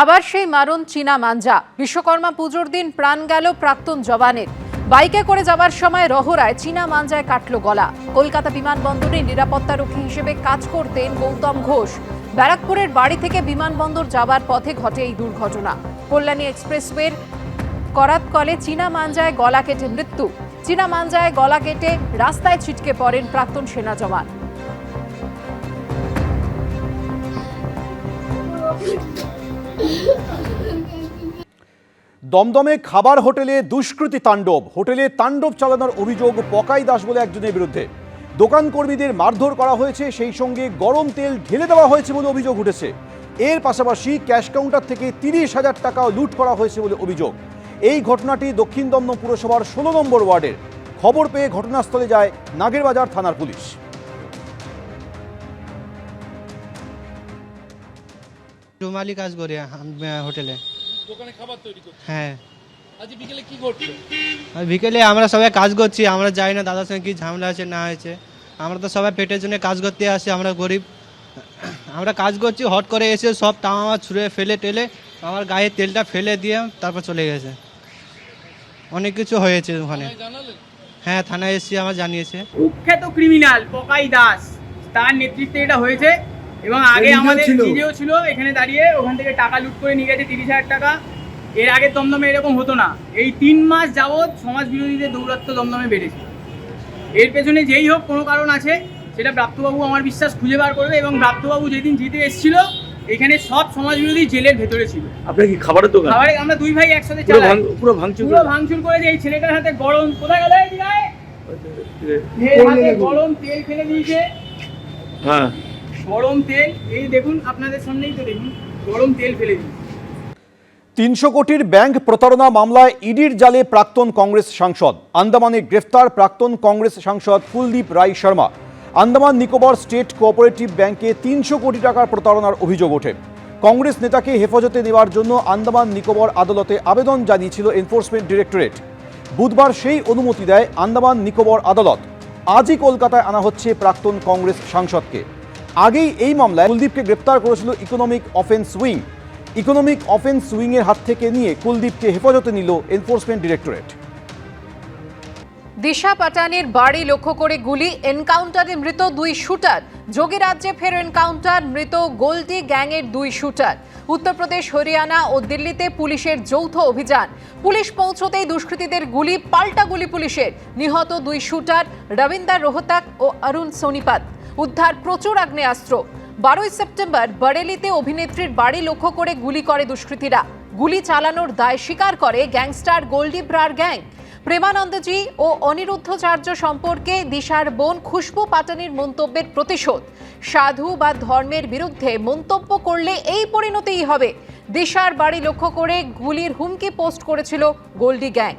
আবার সেই মারণ চীনা মাঞ্জা। বিশ্বকর্মা পুজোর দিন প্রাণ গেল প্রাক্তন জওয়ানের। বাইকে করে যাবার সময় রহরায় চীনা মাঞ্জায় কাটল গলা। কলকাতা বিমানবন্দরে নিরাপত্তারক্ষী হিসেবে কাজ করতেন গৌতম ঘোষ। ব্যারাকপুরের বাড়ি থেকে বিমানবন্দর যাবার পথে ঘটে এই দুর্ঘটনা। কল্যাণী এক্সপ্রেসওয়ের করাতকলে চীনা মাঞ্জায় গলা কেটে মৃত্যু। চীনা মাঞ্জায় গলা কেটে রাস্তায় ছিটকে পড়েন প্রাক্তন সেনা জওয়ান। দমদমে খাবার হোটেলে দুষ্কৃতী তাণ্ডব। হোটেলে তাণ্ডব চালানোর অভিযোগ পকাই দাস বলে একজনের বিরুদ্ধে। দোকান কর্মীদের মারধর করা হয়েছে, সেই সঙ্গে গরম তেল ঢেলে দেওয়া হয়েছে বলে অভিযোগ উঠেছে। এর পাশাপাশি ক্যাশ কাউন্টার থেকে তিরিশ হাজার টাকাও লুট করা হয়েছে বলে অভিযোগ। এই ঘটনাটি দক্ষিণ দমদম পুরসভার ষোলো নম্বর ওয়ার্ডের। খবর পেয়ে ঘটনাস্থলে যায় নাগেরবাজার থানার পুলিশ। রুমালি কাজ করি হোটেলে। দোকানে খাবার তৈরি করছে হ্যাঁ। আজ বিকেলে কি ঘটলো? বিকেলে আমরা সবাই কাজ করছি আমরা যাই না দাদার সঙ্গে কি ঝামেলা আছে না হয়েছে আমরা তো সবাই পেটের জন্য কাজ করতে আসি আমরা গরিব। আমরা কাজ করছি হট করে এসে সব টামা ছুঁড়ে ফেলে টেলে আমার গায়ে তেলটা ফেলে দিয়ে তারপর চলে গেছে। অনেক কিছু হয়েছে ওখানে। হ্যাঁ থানায় এসেছি আমার জানিয়েছে। কুখ্যাত ক্রিমিনাল পকাই দাস তার নেতৃত্বে এটা হয়েছে। এবং আগে আমাদের নিজেও ছিল এখানে দাঁড়িয়ে ওখান থেকে টাকা লুট করে নিয়ে গেছে তিরিশ হাজার টাকা। এর আগে দমদমে এরকম হতো না। এই তিন মাস যাবৎ সমাজ বিরোধীদের দৌরাত্ম দমদমে বেড়েছে। এর পেছনে যেই হোক কোনো কারণ আছে সেটা প্রাপ্তবাবু আমার বিশ্বাস খুঁজে বার করবে এবং প্রাপ্তবাবু যেদিন জিতে এসেছিল এখানে সব সমাজ বিরোধী জেলের ভেতরে ছিল। আপনার কি খাবারের দোকান? খাবারে আমরা দুই ভাই একসাথে চালাই। ভাঙ- পুরো ভাঙচুর পুরো ভাঙচুর করে যে এই ছেলেটার হাতে গরম কোথায় গেল এই দিঘায়? এর হাতে গরম তেল ফেলে দিয়েছে। হ্যাঁ। গরম তেল, এই দেখুন, আপনাদের সামনেই তো দেখুন, গরম তেল ফেলে দিয়েছে তিনশো কোটির ব্যাংক প্রতারণা মামলায় ইডির জালে প্রাক্তন কংগ্রেস সাংসদ। আন্দামানে গ্রেফতার প্রাক্তন কংগ্রেস সাংসদ কুলদীপ রায় শর্মা। আন্দামান নিকোবর স্টেট কোঅপারেটিভ ব্যাংকে তিনশো কোটি টাকার প্রতারণার অভিযোগ ওঠে। কংগ্রেস নেতাকে হেফাজতে নেওয়ার জন্য আন্দামান নিকোবর আদালতে আবেদন জানিয়েছিল এনফোর্সমেন্ট ডিরেক্টরেট। বুধবার সেই অনুমতি দেয় আন্দামান নিকোবর আদালত। আজই কলকাতায় আনা হচ্ছে প্রাক্তন কংগ্রেস সাংসদকে। আগেই এই মামলায় কুলদীপকে গ্রেপ্তার করেছিল economic offence wing. Economic offence উইংয়ের হাত থেকে নিয়ে কুলদীপকে হেফাজতে নিল এনফোর্সমেন্ট ডিরেক্টরেট। দিশা পাটানির বাড়ি লক্ষ্য করে গুলি, এনকাউন্টারে মৃত দুই শুটার। যোগীরাজ্যে ফের এনকাউন্টার, মৃত গোল্ডি গ্যাংয়ের দুই শুটার। উত্তরপ্রদেশ, হরিয়ানা ও দিল্লিতে পুলিশের যৌথ অভিযান। পুলিশ পৌঁছতেই দুষ্কৃতীদের গুলি, পাল্টা গুলি পুলিশের। নিহত দুই শুটার, রবীন্দ্র রোহতাক ও অরুণ সোনিপাত। উদ্ধার প্রচুর আগ্নেয়াস্ত্র। বারোই সেপ্টেম্বর বরেলিতে অভিনেত্রীর বাড়ি লক্ষ্য করে গুলি করে দুষ্কৃতীরা। গুলি চালানোর দায় স্বীকার করে গ্যাংস্টার গোল্ডি ব্রার গ্যাং। প্রেমানন্দজি ও অনিরুদ্ধচার্য সম্পর্কে দিশার বোন খুশবু পাটানির মন্তব্যের প্রতিশোধ। সাধু বা ধর্মের বিরুদ্ধে মন্তব্য করলে এই পরিণতিই হবে। দিশার বাড়ি লক্ষ্য করে গুলির হুমকি পোস্ট করেছিল গোল্ডি গ্যাং।